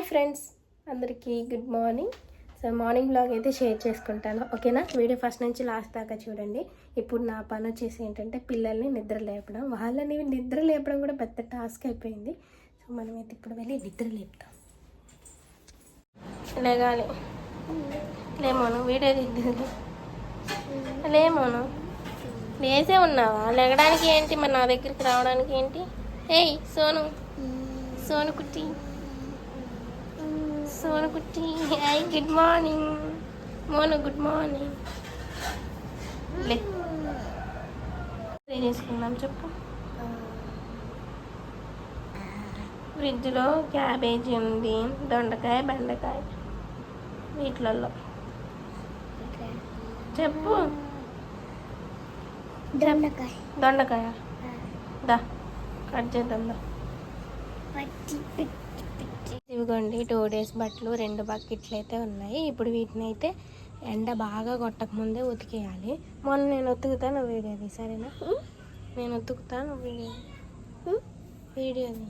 Hi friends అందరికీ good morning. So morning blog అయితే share చేసుకుంటాను. ఓకేనా? వీడియో ఫస్ట్ నుంచి లాస్ట్ దాకా చూడండి. ఇప్పుడు నా పని వచ్చేసి ఏంటంటే పిల్లల్ని నిద్ర లేపడం. వాళ్ళని నిద్ర లేపడం కూడా పెద్ద టాస్క్ అయిపోయింది. సో మనం అయితే ఇప్పుడు వెళ్ళి నిద్ర లేపుతాం. లేగాలి. లేమోను వీడియో దిద్దు లేమోను లేసే ఉన్నావా? లేగడానికి ఏంటి? మరి నా దగ్గరికి రావడానికి ఏంటి? ఏయ్ సోను. సోను కుట్టి. సోను కుట్టి. Hi good morning Monu good morning లే. ఏం చేసుకుందాం చెప్పు. ఫ్రిడ్జ్లో క్యాబేజీ ఉంది. దొండకాయ బెండకాయ వీటిలలో చెప్పు. దొండకాయ. దొండకాయ. దా కట్ చేద్దాం దా. పిచ్చి ఇవిగోండి టూ డేస్ బట్టలు రెండు బకెట్లు అయితే ఉన్నాయి. ఇప్పుడు వీటిని అయితే ఎండ బాగా కొట్టక ముందే ఉతికేయాలి. మొన్న నేను ఉతుకుతాను వీడియోది సరేనా? నేను ఉతుకుతాను వీడియో వీడియోది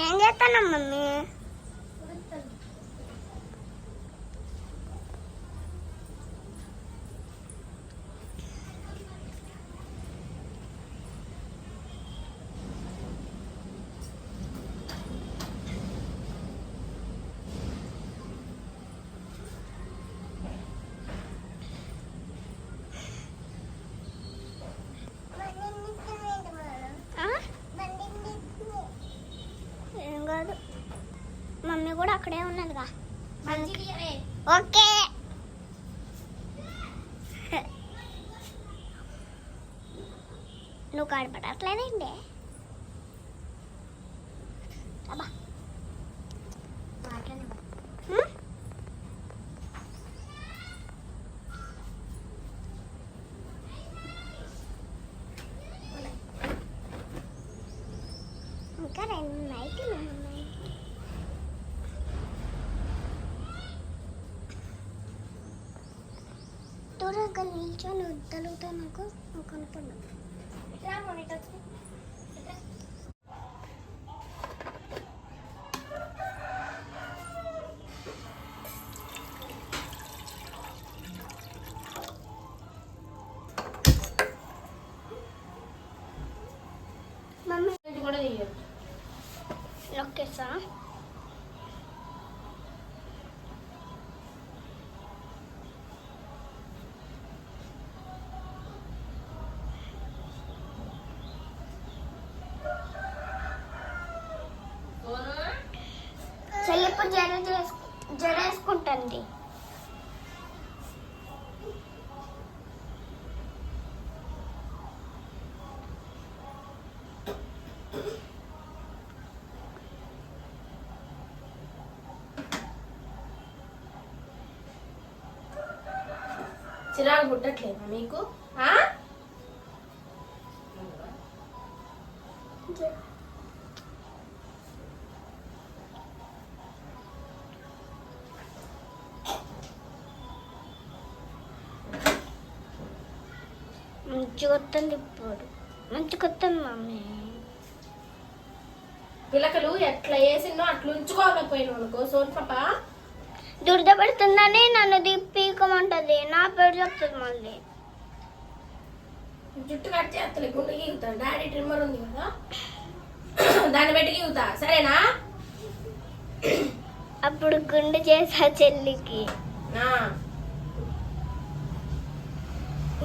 ఏం చేస్తాను మమ్మీ ఆ? ఏం కాదు మమ్మీ కూడా అక్కడే ఉన్నదిగా. ఓకే. నువ్వు కనపడట్లేదండి అబ్బా హ్మ్? ఇంకా రెండు నైట్లు ఉన్నాయి దూరంగా నిల్చొని వద్దలుగుతా నాకు నాకు అనుకున్నా మమ్మీ. కూడా చెయ్యదు లొక్కేసా చెల్లిపు జడ చేసు జడ వేసుకుంటుంది చిరాకు పుట్టట్లేదా మీకు? మంచిగా వస్తుంది ఇప్పుడు మంచిగా వస్తుంది మమ్మీ. పిలకలు ఎట్లా వేసిందో అట్లా ఉంచుకోకపోయినావు అనుకో. సోన్ పాప. దురద పెడుతుందని నన్ను దిప్పీకమంటది నా పేరు చెప్తుంది మళ్ళీ. జుట్టు కట్ చేస్తలే గుండె గీగుతాను డాడీ ట్రిమ్మర్ ఉంది కదా. దాన్ని పెట్టి గీగుతా. సరేనా? అప్పుడు గుండు చేసా చెల్లికి.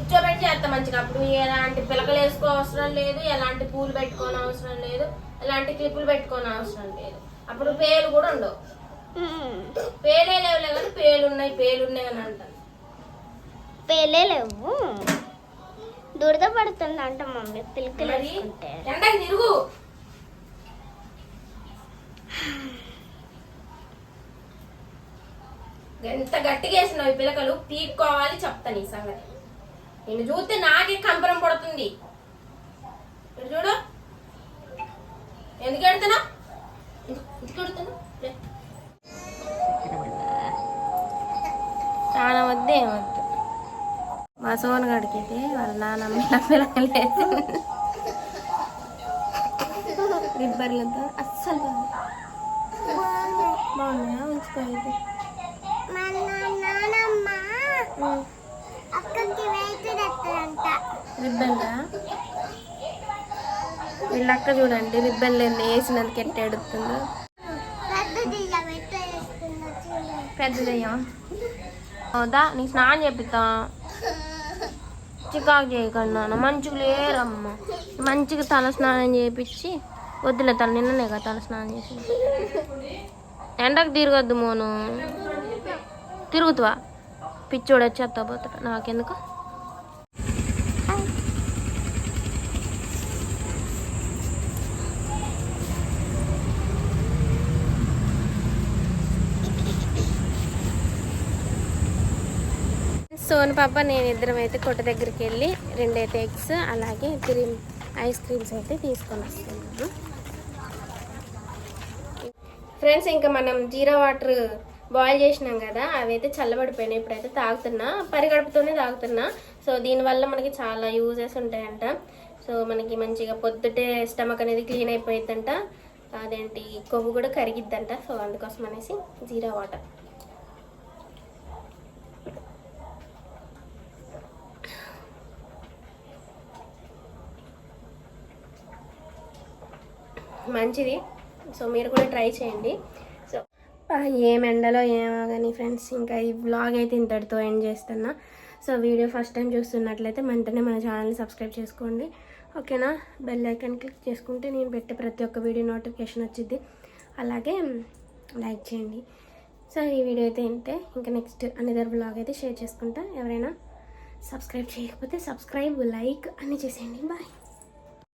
కూర్చోబెట్టి చేస్తా మంచిగా. అప్పుడు ఎలాంటి పిలకలు వేసుకో అవసరం లేదు ఎలాంటి పూలు పెట్టుకోని అవసరం లేదు ఎలాంటి క్లిప్పులు పెట్టుకోని అవసరం లేదు. అప్పుడు పేలు కూడా ఉండవు. పేలే లేవులే కానీ పేలు ఉన్నాయి పేలు ఉన్నాయి అని అంటాను పేలే లేవు. దురద పడుతుంది అంట మమ్మీ పిలికలు వేసుకుంటే. ఎండకి తిరుగు. ఎంత గట్టిగా వేసినావు ఈ పిలకలు? పీక్కోవాలి చెప్తాను ఈ సంగతి. నేను చూస్తే నాకే కంపరం పడుతుంది. ఇటు చూడు. ఎందుకు ఎడుతున్నా ఎందుకు ఎడుతున్నా చాలా వద్దు ఏమొద్దు. మా సోన్ గడికి అయితే వాళ్ళ నాన్నమ్మ ఇలా పిల్లలు వేసి రిబ్బర్లతో అస్సలు బాగుంది బాగున్నాయా ఉంచుకోలేదు తెస్తాడంట రిబ్బన్లా? వీళ్ళ అక్క చూడండి రిబ్బన్ లేని వేసినందుకు ఎట్ట ఎడుతుందో పెద్దదయ్యా దా నీకు స్నానం చేపిస్తా. చికాకు చేయకండి మంచిగా లేరమ్మ. మంచిగా తల స్నానం చేపించి వద్దులే తల నిన్ననే కదా తల స్నానం చేసి ఎండకు తిరగద్దు మోను. తిరుగుతావా? పిచ్చోడు వచ్చేస్తా పోతాడు. నాకెందుకు? సోన్ పాప నేను ఇద్దరం అయితే కొట్ట దగ్గరికి వెళ్ళి రెండైతే ఎగ్స్ అలాగే క్రీమ్ ఐస్ క్రీమ్స్ అయితే తీసుకొని వస్తున్నాను. ఫ్రెండ్స్ ఇంకా మనం జీరా వాటర్ బాయిల్ చేసినాం కదా అవి అయితే చల్లబడిపోయినాయి. ఇప్పుడైతే తాగుతున్నా పరిగడుపుతోనే తాగుతున్నా. సో దీనివల్ల మనకి చాలా యూజెస్ ఉంటాయంట. సో మనకి మంచిగా పొద్దుటే స్టమక్ అనేది క్లీన్ అయిపోయిద్దంట. అదేంటి కొవ్వు కూడా కరిగిద్దంట. సో అందుకోసం అనేసి జీరా వాటర్. మంచిది. సో మీరు కూడా ట్రై చేయండి. సో ఏం ఎండలో ఏమో కానీ ఫ్రెండ్స్ ఇంకా ఈ బ్లాగ్ అయితే ఇంతటితో ఎండ్ చేస్తున్నా. సో వీడియో ఫస్ట్ టైం చూస్తున్నట్లయితే వెంటనే మన ఛానల్ని సబ్స్క్రైబ్ చేసుకోండి. ఓకేనా? బెల్ ఐకాన్ క్లిక్ చేసుకుంటే నేను పెట్టే ప్రతి ఒక్క వీడియో నోటిఫికేషన్ వచ్చింది అలాగే లైక్ చేయండి. సో ఈ వీడియో అయితే ఇంతే. ఇంకా నెక్స్ట్ అనేదర్ బ్లాగ్ అయితే షేర్ చేసుకుంటా. ఎవరైనా సబ్స్క్రైబ్ చేయకపోతే సబ్స్క్రైబ్ లైక్ అన్నీ చేసేయండి. బాయ్.